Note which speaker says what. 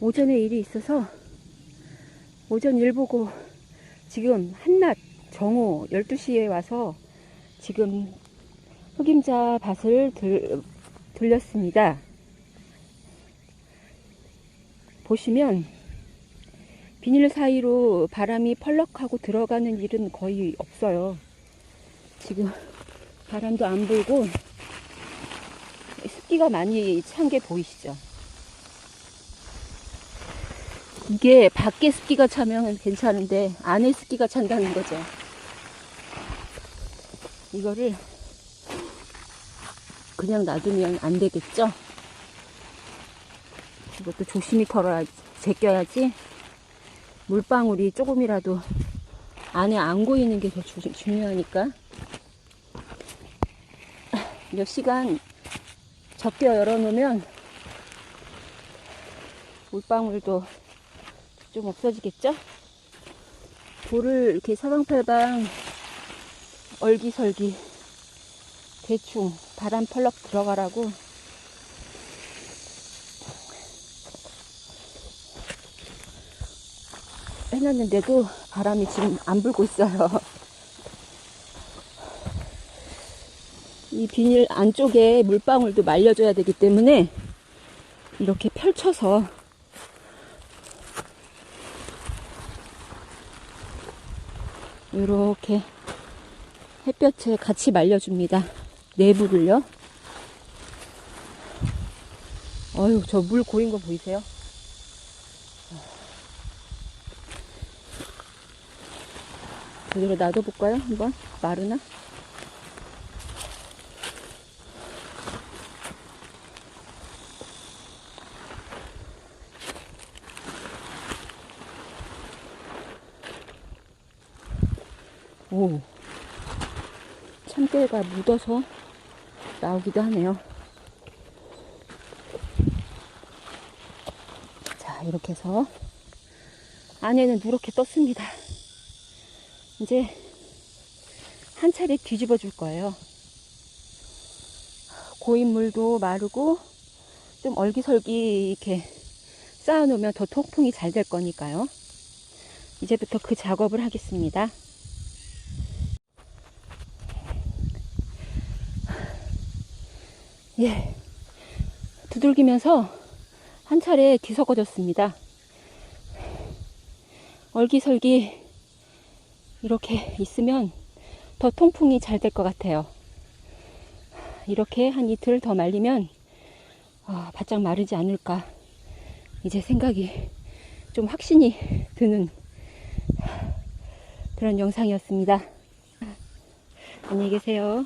Speaker 1: 오전에 일이 있어서 오전 일 보고 지금 한낮 정오 12시에 와서 지금 흑임자 밭을 들, 들렸습니다. 보시면 비닐 사이로 바람이 펄럭하고 들어가는 일은 거의 없어요. 지금 바람도 안 불고 습기가 많이 찬 게 보이시죠? 이게 밖에 습기가 차면 괜찮은데 안에 습기가 찬다는 거죠. 이거를 그냥 놔두면 안 되겠죠? 이것도 조심히 털어야, 제껴야지 물방울이 조금이라도 안에 안 고이는 게 더 중요하니까 몇 시간 적게 열어놓으면 물방울도 좀 없어지겠죠? 돌을 이렇게 사방팔방 얼기설기 대충 바람 펄럭 들어가라고 해놨는데도 바람이 지금 안 불고 있어요. 이 비닐 안쪽에 물방울도 말려줘야 되기 때문에 이렇게 펼쳐서 이렇게 햇볕에 같이 말려줍니다. 내부를요. 어휴, 저 물 고인 거 보이세요? 그대로 놔둬볼까요? 한번? 마르나? 오. 참깨가 묻어서 나오기도 하네요. 자, 이렇게 해서 안에는 누렇게 떴습니다. 이제 한 차례 뒤집어 줄 거예요. 고인 물도 마르고 좀 얼기설기 이렇게 쌓아놓으면 더 통풍이 잘 될 거니까요. 이제부터 그 작업을 하겠습니다. 예. 두들기면서 한 차례 뒤섞어졌습니다. 얼기설기 이렇게 있으면 더 통풍이 잘 될 것 같아요. 이렇게 한 이틀 더 말리면 어, 바짝 마르지 않을까 이제 생각이 좀 확신이 드는 그런 영상이었습니다. 안녕히 계세요.